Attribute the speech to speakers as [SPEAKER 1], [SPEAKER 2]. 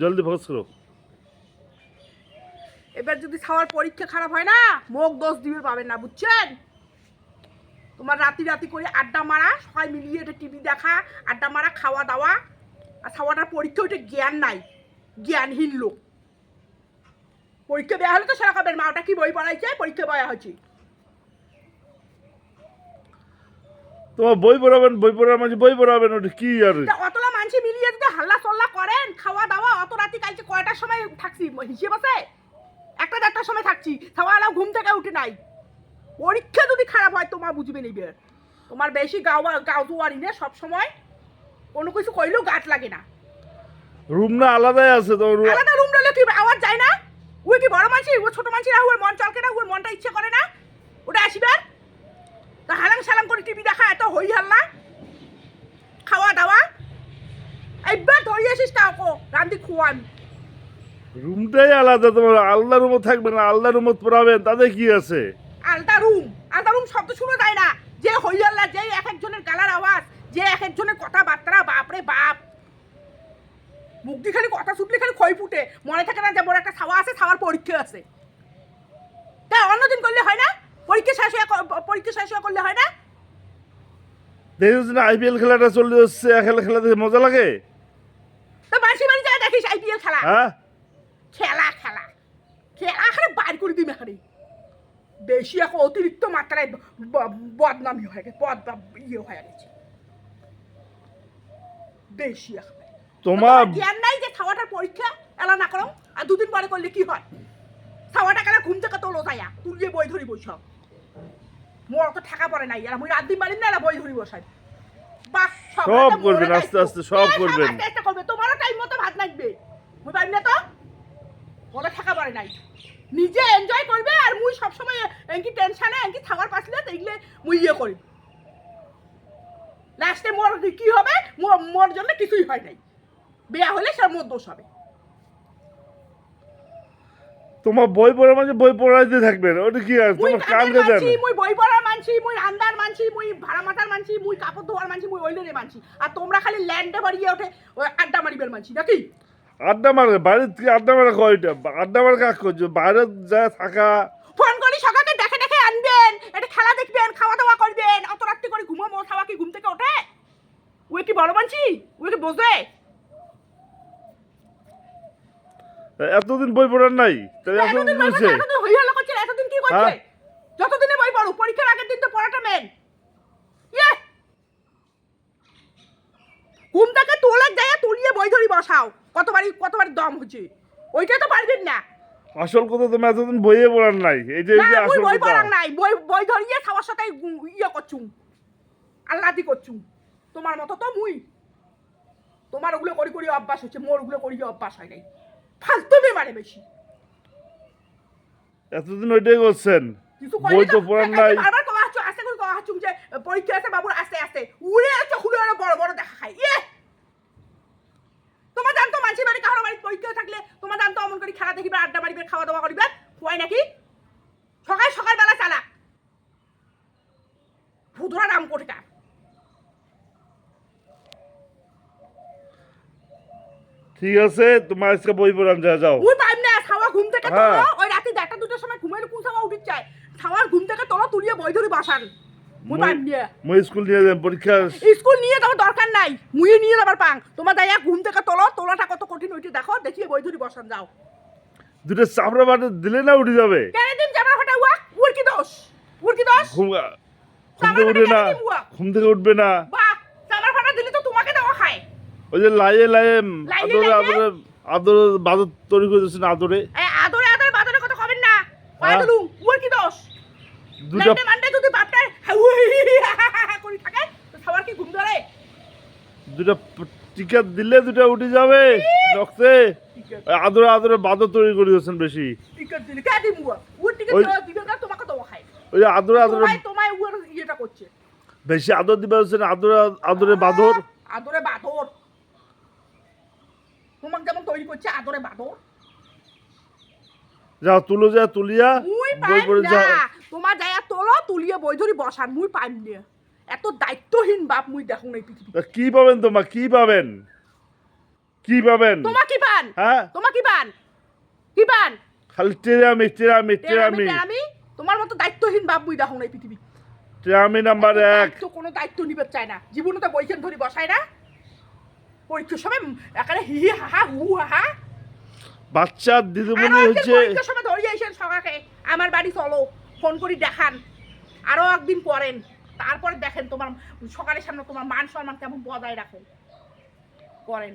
[SPEAKER 1] জলদি ফোকাস করো।
[SPEAKER 2] এবার যদি খাওয়ার পরীক্ষা খারাপ হয় না মুখ দোষ দিবে পাবেন না বুঝছেন? তোমার রাতি রাতি করে আড্ডা মারা সবাই মিলিয়ে এটা টিভি দেখা আড্ডা মারা খাওয়া দাওয়া আর খাওয়াটার পরীক্ষা ওইটা জ্ঞান নাই জ্ঞানহীন লোক। পরীক্ষা দেওয়া হলে তো সেরা খাবেন মা ওটা কি বই পড়াইছে? পরীক্ষা দেওয়া হয়েছে।
[SPEAKER 1] তোমার বই পড়াবেন বই পড়ার মাঝে বই পড়াবেন ওটা কি আর?
[SPEAKER 2] অতলা মানুষ মিলিয়ে যদি হাল্লা চল্লা করেন খাওয়া দাওয়া অত রাতে কালকে কয়টার সময় থাকছি? হিসেব আছে? একটা চারটার সময় থাকছি। খাওয়া সকালে ঘুম থেকে উঠে নাই। পরীক্ষা যদি খারাপ হয় তোমার বুঝবে নিবে তোমার বেশি গাওয়া গাও দুয়ারি না সব সময় কোনো কিছু কইলেও গাছ লাগে না।
[SPEAKER 1] রুম না আলাদাই আছে room-
[SPEAKER 2] আলাদা রুম রইলে কি আওয়াজ যায় না? ওই কি বড় মানসি ও ছোট মানসি না ওর মন চলকে না ওর মনটা ইচ্ছে করে না? ওটা আসিবার তা হালাং সালাং করে টিভি দেখা এত হই হাল্লা। খাওয়া দাওয়া একবার ধরে আসিস তা ওকে রান্দি খুয়ান
[SPEAKER 1] রুমটাই আলাদা তোমার আলাদা রুমও থাকবে না আলাদা রুমত পড়াবেন তাতে কি আছে?
[SPEAKER 2] আলদা রুম আলদা রুম শব্দ শুনে যায় না। যে হই হাল্লা যে এক একজনের গালার আওয়াজ যে এক একজনের কথাবার্তা বাপরে বাপ। মুখ দিয়ে খালি কথা শুনলে খালি খই ফুটে মনে থাকে না যে বড় একটা ছাওয়া আছে ছাওয়ার পরীক্ষা আছে। তা অন্যদিন করলে হয় না? পরীক্ষা শেষ হয়ে পরীক্ষা শেষ হয়ে করলে হয় না?
[SPEAKER 1] দেখেছি না আইপিএল খেলাটা চলে যাচ্ছে খেলা খেলা দেখে মজা লাগে
[SPEAKER 2] তো মাসি বাড়ি যায় দেখিস আইপিএল খেলা।
[SPEAKER 1] হ্যাঁ?
[SPEAKER 2] খেলা খেলা। খেলা এখানে বাইর করে দিম এখানে। বেশি এখন অতিরিক্ত মাত্রায় বদনামি হয়ে গেছে বদ ইয়ে হয়ে গেছে। বেশি এখন
[SPEAKER 1] তোমার
[SPEAKER 2] জ্ঞান নাই যে খাওয়াটার পরীক্ষা এলা না করো আর দুদিন পরে করলে কি হয়? খাওয়াটা কেলা ঘুম থেকে তোলো যাইয়া তুলিয়ে বই ধরি বসব মোর তো ঠেকা পড়ে নাই আর মুই রাত দিন মারিম না বই ধরি বসাই বাহ
[SPEAKER 1] সব করবেন, আস্তে আস্তে সব করবেন।
[SPEAKER 2] তোমারও টাইম মতো ভাত লাগবে মুই পারি না তো? ওরা ঠেকা পড়ে নাই। নিজে এনজয় করবে আর মুই সবসময় এনকি টেনশনে এনকি দেখলে মুই ইয়ে করি। লাস্টে মোর কি হবে? মোর- জন্য কিছুই হয় নাই। বিয়া হলে সে মোর দোষ হবে।
[SPEAKER 1] তোমার বই পড়ার মাঝে বই পড়াইতে থাকবেন ওটা কি আর? তোমার দেন।
[SPEAKER 2] মুই বই পড়ার মানছি মুই রান্দার মানছি মুই ভাড়া মাতার মানছি মুই কাপড় ধোয়ার মানছি মুই ওইলের মানছি। আর তোমরা খালি ল্যান্ডে বাড়িয়ে ওঠে আড্ডা মারিবের মানছি নাকি?
[SPEAKER 1] আড্ডা মারে বাইরে থেকে আড্ডা মারা কয়টা আড্ডা মারা কাজ করছ বাইরে যা থাকা।
[SPEAKER 2] ফোন করি সকালে দেখে দেখে আনবেন। এটা খেলা দেখবেন খাওয়া দাওয়া করবেন। অত রাত্রি করে ঘুমাবো খাওয়া কি ঘুম থেকে ওঠে? ওই কি বড় মানছি? ওই কি বোঝে?
[SPEAKER 1] এতদিন বই পড়ার নাই তাই এতদিন
[SPEAKER 2] বই এতদিন করছে এতদিন কি করছে?
[SPEAKER 1] হ্যাঁ?
[SPEAKER 2] যতদিনে বই পড়ো পরীক্ষার আগের দিন তো পড়াটা মেন ইয়ে ঘুম থেকে তোলা যায় তুলিয়ে বই ধরি বসাও। কতবারই কতবার দম হচ্ছে। ওইটা তো পারবেন না।
[SPEAKER 1] আসল কথা তুমি এতদিন বইয়ে পড়ার নাই। এই যে
[SPEAKER 2] না বই
[SPEAKER 1] কথা।
[SPEAKER 2] পড়ার নাই। বই বই ধরিয়ে খাওয়ার সাথে ইয়ে করছুম। আল্লাদি করছুম। তোমার মতো তো মুই। তোমার ওগুলো করি করি অভ্যাস হচ্ছে মোর ওগুলো করি অভ্যাস হয় নাই। ফালতু বেমারে বেশি।
[SPEAKER 1] এতদিন ওইটাই করছেন।
[SPEAKER 2] কিছু
[SPEAKER 1] বই তো পড়ার নাই।
[SPEAKER 2] বারবার কওয়া হচ্ছে আস্তে করে কওয়া হচ্ছে যে পরীক্ষা আছে বাবুর আস্তে আস্তে উড়ে আছে খুলে বড় বড় দেখা খাই ইয়ে তোমার জানতো মানসি বাড়ি কারও বাড়ি পরীক্ষা থাকলে তোমার জানতো অমন করে খেলা দেখিবে আড্ডা মারিবে খাওয়া দাওয়া করিবে হয় নাকি? সকাল সকাল বেলা চালা। ভুতুরা নাম কোটকা
[SPEAKER 1] ঠিক আছে তোমার আজকে বই পড়ান যা যাও।
[SPEAKER 2] মুই পাইম না খাওয়া ঘুম থেকে
[SPEAKER 1] হ্যাঁ।
[SPEAKER 2] তোলো ওই রাতে দেড়টা দুটোর সময় ঘুমাইলে কোন সময় উঠিত চায় খাওয়ার ঘুম থেকে তোলো তুলিয়ে বই ধরে বাসান। মুই পাইম না
[SPEAKER 1] মই স্কুল নিয়ে যাবেন পরীক্ষা
[SPEAKER 2] স্কুল নিয়ে যাওয়ার দরকার নাই। মুই নিয়ে যাবার পাং। তোমার দায়া ঘুম থেকে তোলো তোলাটা কত কঠিন ওইটা দেখো দেখিয়ে বই ধরি বসান যাও।
[SPEAKER 1] দুটো চাপড়া বাটে দিলে না উঠে যাবে?
[SPEAKER 2] দিন উয়া কি দোষ? কি দোষ?
[SPEAKER 1] ঘুম ঘুম থেকে উঠবে না ঘুম থেকে উঠবে না।
[SPEAKER 2] বাহ ফাটা দিলে তো তোমাকে দেওয়া খায়।
[SPEAKER 1] ওই যে লাইয়ে লাইয়ে আদরে? আদরে আদরে বাদর তৈরি করে দিচ্ছেন আদরে।
[SPEAKER 2] আদরে আদরে বাদরে কথা কবেন না। কয়
[SPEAKER 1] হ্যাঁ।
[SPEAKER 2] উর কি দোষ?
[SPEAKER 1] দুটা
[SPEAKER 2] মান্ডে যদি বাপটার করি থাকে তো সবার কি ঘুম ধরে?
[SPEAKER 1] দুটা টিকা দিলে দুটা উঠে যাবে রক্তে। আদরে আদরে বাদর তৈরি করে দিচ্ছেন বেশি। ওই- যে আদরে আদরে
[SPEAKER 2] তোমায় ইয়েটা করছে।
[SPEAKER 1] বেশি আদর দিবে হচ্ছেন আদরে আদরে বাদর।
[SPEAKER 2] আদরে বাদর। তোমাকে যেমন তৈরি করছে আদরে বাদর।
[SPEAKER 1] যাও তুলো যা তুলিয়া বই পড়ে যাও
[SPEAKER 2] তোমার যাইয়া তোলো তুলিয়ে বই ধরি বসান মুই পাইম না। এত দায়িত্বহীন বাপ মুই দেখুন এই পৃথিবী
[SPEAKER 1] কি পাবেন তোমার কি পাবেন? কি পাবেন?
[SPEAKER 2] তোমার কি পান পান
[SPEAKER 1] হ্যাঁ?
[SPEAKER 2] তোমার কি পান কি পান
[SPEAKER 1] খালি টেরামি টেরামি
[SPEAKER 2] টেরামি।
[SPEAKER 1] টেরামি
[SPEAKER 2] তোমার মতো দায়িত্বহীন বাবুই দেখো না এই পৃথিবী।
[SPEAKER 1] টেরামি নাম্বার এক।
[SPEAKER 2] দায়িত্ব কোনো দায়িত্ব নিবে চায় না। জীবনে তো বইখান ধরি বসায় না। পরীক্ষার সময় এখানে হি হি হা হা হু হা
[SPEAKER 1] বাচ্চার দিদিমণি হচ্ছে
[SPEAKER 2] পরীক্ষার সময় ধরিয়ে এসেন সকাকে। আমার বাড়ি চলো ফোন করি দেখান। আরও একদিন পরেন। তারপরে দেখেন তোমার সকালের সামনে তোমার মান সম্মান কেমন বজায় রাখেন। করেন।